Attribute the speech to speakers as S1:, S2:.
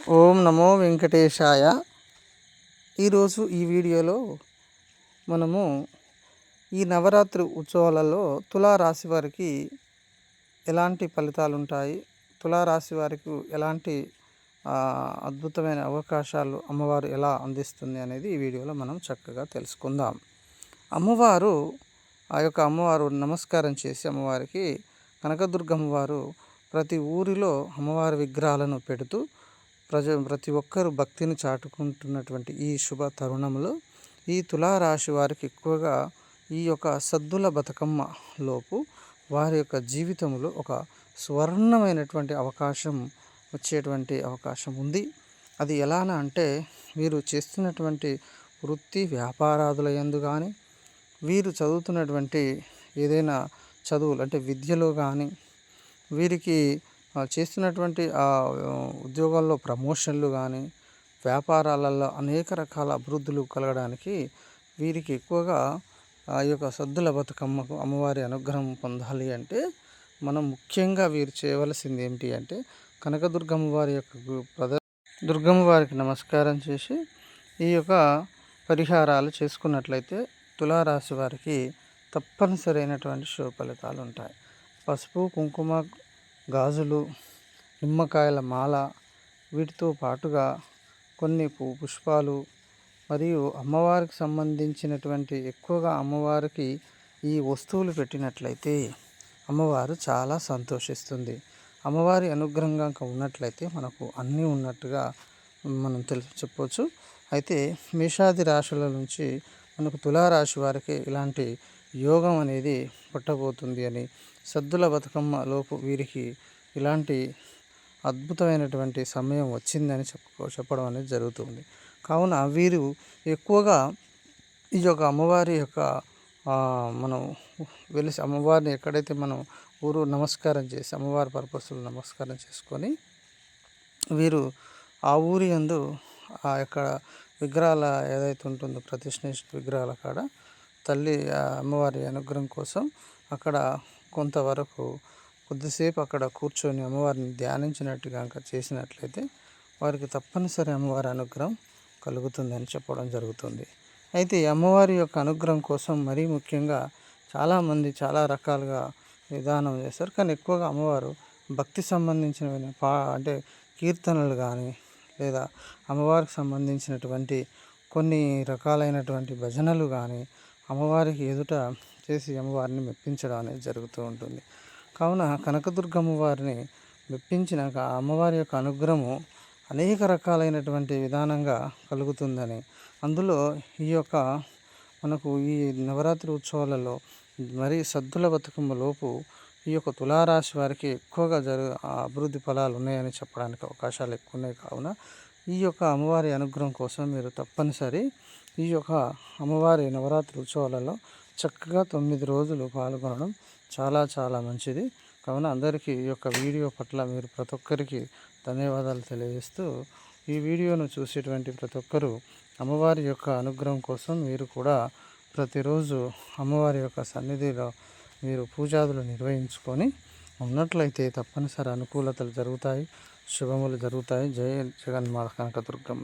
S1: ఓం నమో వెంకటేశాయ. ఈరోజు ఈ వీడియోలో మనము ఈ నవరాత్రి ఉత్సవాలలో తులారాశి వారికి ఎలాంటి ఫలితాలు ఉంటాయి తులారాశి వారికి ఎలాంటి అద్భుతమైన అవకాశాలు అమ్మవారు ఎలా అందిస్తుంది అనేది ఈ వీడియోలో మనం చక్కగా తెలుసుకుందాం. అమ్మవారు ఆ యొక్క అమ్మవారు నమస్కారం చేసి అమ్మవారికి కనకదుర్గమ్మవారు ప్రతి ఊరిలో అమ్మవారి విగ్రహాలను పెడుతూ ప్రజ ప్రతి ఒక్కరు భక్తిని చాటుకుంటున్నటువంటి ఈ శుభ తరుణంలో ఈ తులారాశి వారికి ఎక్కువగా ఈ యొక్క సద్దుల బతుకమ్మ లోపు వారి యొక్క జీవితంలో ఒక స్వర్ణమైనటువంటి అవకాశం వచ్చేటువంటి అవకాశం ఉంది. అది ఎలానా అంటే వీరు చేస్తున్నటువంటి వృత్తి వ్యాపారాదుల ఎందు కానీ వీరు చదువుతున్నటువంటి ఏదైనా చదువులు అంటే విద్యలో కానీ వీరికి చేస్తున్నటువంటి ఉద్యోగాల్లో ప్రమోషన్లు కానీ వ్యాపారాలలో అనేక రకాల అభివృద్ధులు కలగడానికి వీరికి ఎక్కువగా ఆ యొక్క సద్దుల బతుకమ్మకు అమ్మవారి అనుగ్రహం పొందాలి అంటే మనం ముఖ్యంగా వీరు చేయవలసింది ఏంటి అంటే కనకదుర్గమ్మ వారి యొక్క ప్రద దుర్గమ్మ వారికి నమస్కారం చేసి ఈ యొక్క పరిహారాలు చేసుకున్నట్లయితే తులారాశి వారికి తప్పనిసరైనటువంటి శుభ ఫలితాలు ఉంటాయి. పసుపు కుంకుమ గాజులు నిమ్మకాయల మాల వీటితో పాటుగా కొన్ని పుష్పాలు మరియు అమ్మవారికి సంబంధించినటువంటి ఎక్కువగా అమ్మవారికి ఈ వస్తువులు పెట్టినట్లయితే అమ్మవారు చాలా సంతోషిస్తుంది. అమ్మవారి అనుగ్రహంగా ఉన్నట్లయితే మనకు అన్నీ ఉన్నట్టుగా మనం తెలుసు చెప్పవచ్చు అయితే మేషాది రాశుల నుంచి మనకు తులారాశి వారికి ఇలాంటి యోగం అనేది పుట్టబోతుంది అని సద్దుల బతుకమ్మ లోపు వీరికి ఇలాంటి అద్భుతమైనటువంటి సమయం వచ్చిందని చెప్పుకో చెప్పడం అనేది జరుగుతుంది. కావున వీరు ఎక్కువగా ఈ యొక్క అమ్మవారి యొక్క మనం వెలిసి అమ్మవారిని ఎక్కడైతే మనం ఊరు నమస్కారం చేసి అమ్మవారి పర్పస్లు నమస్కారం చేసుకొని వీరు ఆ ఊరి అందు ఆ యొక్క విగ్రహాల ఏదైతే ఉంటుందో ప్రతిష్ఠ విగ్రహాల కాడ తల్లి అమ్మవారి అనుగ్రహం కోసం అక్కడ కొంతవరకు కొద్దిసేపు అక్కడ కూర్చొని అమ్మవారిని ధ్యానించినట్టుగా చేసినట్లయితే వారికి తప్పనిసరి అమ్మవారి అనుగ్రహం కలుగుతుందని చెప్పడం జరుగుతుంది. అయితే ఈ అమ్మవారి యొక్క అనుగ్రహం కోసం మరీ ముఖ్యంగా చాలామంది చాలా రకాలుగా విధానం చేస్తారు. కానీ ఎక్కువగా అమ్మవారు భక్తి సంబంధించిన పా అంటే కీర్తనలు కానీ లేదా అమ్మవారికి సంబంధించినటువంటి కొన్ని రకాలైనటువంటి భజనలు కానీ అమ్మవారికి ఎదుట చేసి అమ్మవారిని మెప్పించడం అనేది జరుగుతూ ఉంటుంది. కావున కనకదుర్గమ్మ వారిని మెప్పించినాక ఆ అమ్మవారి యొక్క అనుగ్రహము అనేక రకాలైనటువంటి విధానంగా కలుగుతుందని. అందులో ఈ యొక్క మనకు ఈ నవరాత్రి ఉత్సవాలలో మరి సద్దుల బతుకమ్మ లోపు ఈ యొక్క తులారాశి వారికి ఎక్కువగా జరు అభివృద్ధి ఫలాలు ఉన్నాయని చెప్పడానికి అవకాశాలు ఎక్కువ ఉన్నాయి. కావున ఈ యొక్క అమ్మవారి అనుగ్రహం కోసం మీరు తప్పనిసరి ఈ యొక్క అమ్మవారి నవరాత్రి ఉత్సవాలలో చక్కగా తొమ్మిది రోజులు పాల్గొనడం చాలా చాలా మంచిది. కావున అందరికీ ఈ యొక్క వీడియో పట్ల మీరు ప్రతి ఒక్కరికి ధన్యవాదాలు తెలియజేస్తూ ఈ వీడియోను చూసేటువంటి ప్రతి ఒక్కరూ అమ్మవారి యొక్క అనుగ్రహం కోసం మీరు కూడా ప్రతిరోజు అమ్మవారి యొక్క సన్నిధిలో మీరు పూజాదులు నిర్వహించుకొని ఉన్నట్లయితే తప్పనిసరి అనుకూలతలు జరుగుతాయి శుభములు జరుగుతాయి. జయ జగన్మాత కనకదుర్గమ్మ.